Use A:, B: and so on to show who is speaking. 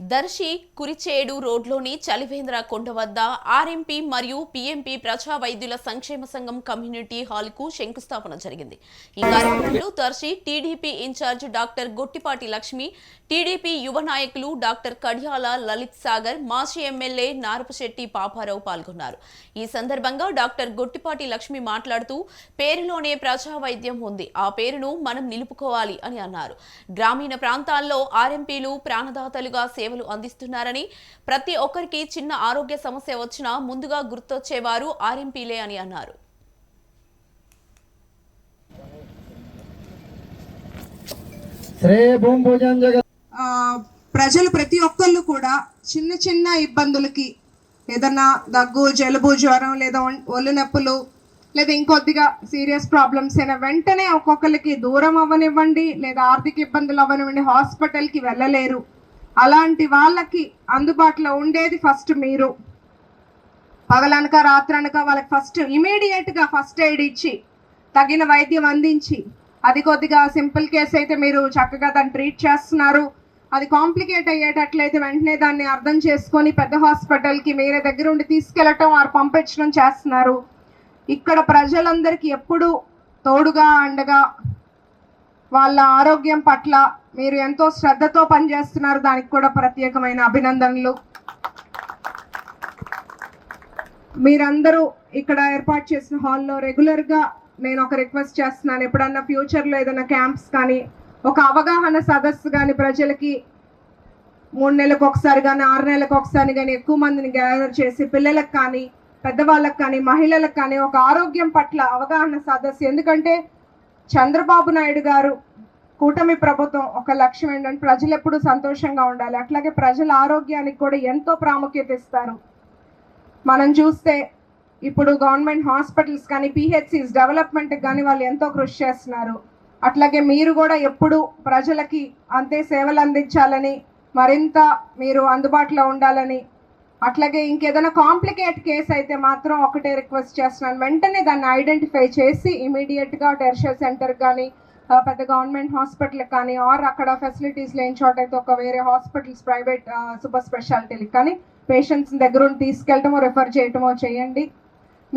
A: దర్శి కురిచేడు రోడ్లోని చలివేంద్ర కొండ వద్ద ఆర్ఎంపీ మరియు పిఎంపీ ప్రజా వైద్యుల సంక్షేమ సంఘం కమ్యూనిటీ హాల్కు శంకుస్థాపన జరిగింది. ఈ కార్యక్రమంలో Darsi TDP in-charge doctor Gottipati Lakshmi TDP యువ నాయకులు డాక్టర్ కడియాల లలిత్ సాగర్ మాజీ ఎమ్మెల్యే నారపశెట్టి పాపారావు పాల్గొన్నారు. ఈ సందర్భంగా డాక్టర్ గొట్టిపాటి లక్ష్మి మాట్లాడుతూ పేరులోనే ప్రజా వైద్యం ఉంది ఆ పేరును మనం నిలుపుకోవాలి అని అన్నారు. గ్రామీణ ప్రాంతాల్లో ఆర్ఎంపీలు ప్రాణదాతలుగా సేవ సేవలు అందిస్తున్నారని ప్రతి ఒక్కరికి చిన్న ఆరోగ్య సమస్య వచ్చినా ముందుగా గుర్తొచ్చేవారు ఆర్ఎంపీలే అని అన్నారు.
B: ప్రజలు ప్రతి ఒక్కళ్ళు కూడా చిన్న చిన్న ఇబ్బందులకి ఏదన్నా దగ్గు జలుబు జ్వరం లేదా ఒళ్ళు నొప్పులు లేదా ఇంకొద్దిగా సీరియస్ ప్రాబ్లమ్స్ అయినా వెంటనే ఒక్కొక్కరికి దూరం అవ్వనివ్వండి లేదా ఆర్థిక ఇబ్బందులు అవ్వనివ్వండి హాస్పిటల్కి వెళ్ళలేరు. అలాంటి వాళ్ళకి అందుబాటులో ఉండేది ఫస్ట్ మీరు. పగలనక రాత్రనక వాళ్ళకి ఫస్ట్ ఇమీడియట్గా ఫస్ట్ ఎయిడ్ ఇచ్చి తగిన వైద్యం అందించి అది కొద్దిగా సింపుల్ కేసు అయితే మీరు చక్కగా దాన్ని ట్రీట్ చేస్తున్నారు. అది కాంప్లికేట్ అయ్యేటట్లయితే వెంటనే దాన్ని అర్థం చేసుకొని పెద్ద హాస్పిటల్కి మీరే దగ్గర ఉండి తీసుకెళ్ళటం వారు పంపించడం చేస్తున్నారు. ఇక్కడ ప్రజలందరికీ ఎప్పుడూ తోడుగా అండగా వాళ్ళ ఆరోగ్యం పట్ల మీరు ఎంతో శ్రద్ధతో పనిచేస్తున్నారు. దానికి కూడా ప్రత్యేకమైన అభినందనలు. మీరందరూ ఇక్కడ ఏర్పాటు చేసిన హాల్లో రెగ్యులర్గా నేను ఒక రిక్వెస్ట్ చేస్తున్నాను. ఎప్పుడన్నా ఫ్యూచర్లో ఏదైనా క్యాంప్స్ కానీ ఒక అవగాహన సదస్సు కానీ ప్రజలకి మూడు నెలలకు ఒకసారి కానీ ఆరు నెలలకు ఒకసారి కానీ ఎక్కువ మందిని గ్యాదర్ చేసి పిల్లలకు కానీ పెద్దవాళ్ళకి కానీ మహిళలకు కానీ ఒక ఆరోగ్యం పట్ల అవగాహన సదస్సు. ఎందుకంటే చంద్రబాబు నాయుడు గారు కూటమి ప్రభుత్వం ఒక లక్ష్యం ఏంటంటే ప్రజలు ఎప్పుడు సంతోషంగా ఉండాలి. అట్లాగే ప్రజల ఆరోగ్యానికి కూడా ఎంతో ప్రాముఖ్యత ఇస్తారు. మనం చూస్తే ఇప్పుడు గవర్నమెంట్ హాస్పిటల్స్ కానీ పిహెచ్సిస్ డెవలప్మెంట్ కానీ వాళ్ళు ఎంతో కృషి చేస్తున్నారు. అట్లాగే మీరు కూడా ఎప్పుడు ప్రజలకి అంతే సేవలు అందించాలని మరింత మీరు అందుబాటులో ఉండాలని అట్లాగే ఇంకేదైనా కాంప్లికేట్ కేసు అయితే మాత్రం ఒకటే రిక్వెస్ట్ చేస్తున్నాను. వెంటనే దాన్ని ఐడెంటిఫై చేసి ఇమీడియట్గా టెర్షియర్ సెంటర్ కానీ పెద్ద గవర్నమెంట్ హాస్పిటల్ కానీ ఆర్ అక్కడ ఫెసిలిటీస్ లేని చోట అయితే ఒక వేరే హాస్పిటల్స్ ప్రైవేట్ సూపర్ స్పెషాలిటీలకు కానీ పేషెంట్స్ దగ్గర తీసుకెళ్ళటమో రిఫర్ చేయటమో చేయండి.